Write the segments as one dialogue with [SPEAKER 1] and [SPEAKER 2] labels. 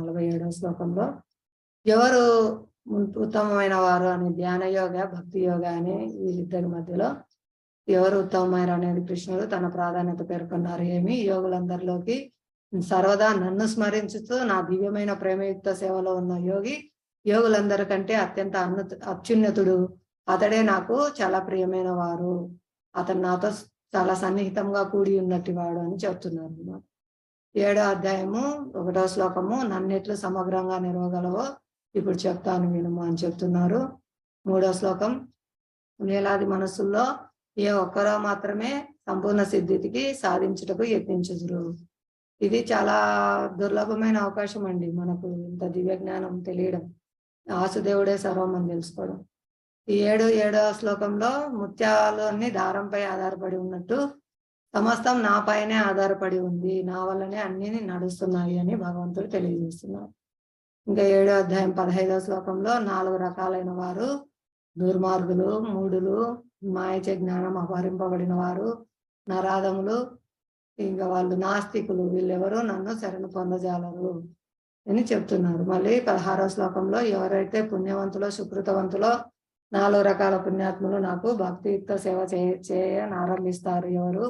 [SPEAKER 1] నలభై ఏడవ శ్లోకంలో ఎవరు ఉత్తమమైన వారు అని ధ్యాన యోగ భక్తి యోగ అని వీళ్ళిద్దరి మధ్యలో ఎవరు ఉత్తమమైన అనేది కృష్ణుడు తన ప్రాధాన్యత పేర్కొన్నారు. ఏమి? యోగులందరిలోకి సర్వదా నన్ను స్మరించుతూ నా దివ్యమైన ప్రేమయుక్త సేవలో ఉన్న యోగి యోగులందరికంటే అత్యంత అన్ను అత్యున్నతుడు. అతడే నాకు చాలా ప్రియమైన వారు అతను నాతో చాలా సన్నిహితంగా కూడి ఉన్నట్టు వాడు అని చెప్తున్నారు అన్నమాట ఏడో అధ్యాయము ఒకటో శ్లోకము నన్నిట్లు సమగ్రంగా నిలవగలవో ఇప్పుడు చెప్తాను వినుము అని చెప్తున్నారు. మూడో శ్లోకం వేలాది మనసుల్లో ఏ ఒక్కరో మాత్రమే సంపూర్ణ సిద్ధికి సాధించుటకు యత్నించుదురు. ఇది చాలా దుర్లభమైన అవకాశం అండి మనకు ఇంత దివ్య జ్ఞానం తెలియడం. ఆసుదేవుడే సర్వం అని తెలుసుకోవడం. ఈ ఏడు ఏడవ శ్లోకంలో ముత్యాలు అన్ని దారంపై ఆధారపడి ఉన్నట్టు సమస్తం నా పైనే ఆధారపడి ఉంది. నా వల్లనే అన్ని నడుస్తున్నాయి అని భగవంతుడు తెలియజేస్తున్నారు ఇంకా ఏడో అధ్యాయం పదహైదవ శ్లోకంలో నాలుగు రకాలైన వారు దుర్మార్గులు మూడులు మాయచే జ్ఞానం అపహరింపబడిన వారు నరాధములు ఇంకా వాళ్ళు నాస్తికులు వీళ్ళెవరు నన్ను శరణు పొందజాలరు అని చెప్తున్నారు. మళ్ళీ పదహారో శ్లోకంలో ఎవరైతే పుణ్యవంతులో సుకృతవంతులో నాలుగు రకాల పుణ్యాత్ములు నాకు భక్తియుక్త సేవ చేయ చేయని ఆరంభిస్తారు ఎవరు?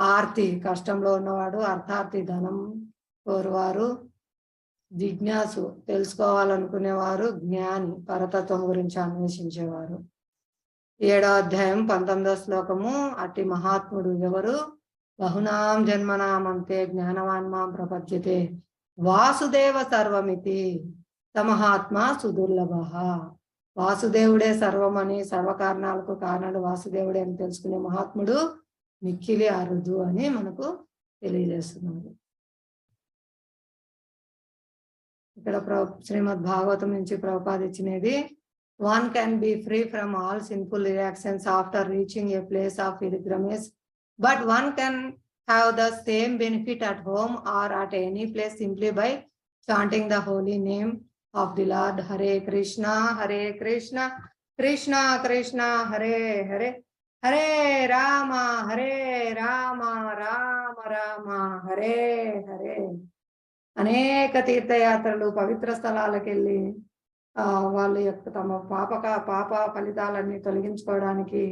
[SPEAKER 1] ఆర్తి కష్టంలో ఉన్నవాడు అర్థార్థి ధనం కోరువారు. జిజ్ఞాసు తెలుసుకోవాలనుకునేవారు జ్ఞాని పరతత్వం గురించి అన్వేషించేవారు. ఏడో అధ్యాయం పంతొమ్మిదో శ్లోకము అట్టి మహాత్ముడు ఎవరు? బహునాం జన్మనామంతే జ్ఞానవాన్మాం ప్రపద్యతే. వాసుదేవ సర్వమితి సమహాత్మ సుదుర్లభ. వాసుదేవుడే సర్వమని సర్వకారణాలకు కారణాలు వాసుదేవుడే అని తెలుసుకునే మహాత్ముడు మిక్కిలి అరుదు అని మనకు తెలియజేస్తున్నారు. ఇక్కడ ప్ర శ్రీమద్ భాగవతం నుంచి ప్రపాదించినది one can be free from all simple reactions after reaching a place of pilgrimage but one can have the same benefit at home or at any place simply by chanting the holy name of the lord Hare Krishna Hare Krishna Krishna Krishna Hare Hare Hare Rama Hare Rama Rama Rama Hare Hare. అనేక తీర్థయాత్రలు పవిత్ర స్థలాలకు వెళ్ళి వాళ్ళ యొక్క తమ పాపక పాప ఫలితాలన్నీ తొలగించుకోవడానికి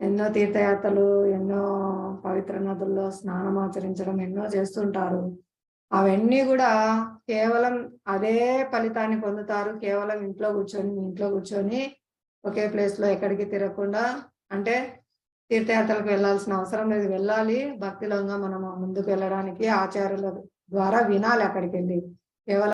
[SPEAKER 1] ఎన్నో తీర్థయాత్రలు ఎన్నో పవిత్ర నదుల్లో స్నానం ఆచరించడం ఎన్నో చేస్తుంటారు. అవన్నీ కూడా కేవలం అదే ఫలితాన్ని పొందుతారు. కేవలం ఇంట్లో కూర్చొని ఇంట్లో కూర్చొని ఒకే ప్లేస్లో ఎక్కడికి తిరగకుండా అంటే తీర్థయాత్రలకు వెళ్ళాల్సిన అవసరం లేదు. వెళ్ళాలి. భక్తిలోగా మనం ముందుకు వెళ్ళడానికి ఆచార్యుల ద్వారా వినాలి అక్కడికి వెళ్ళి కేవలం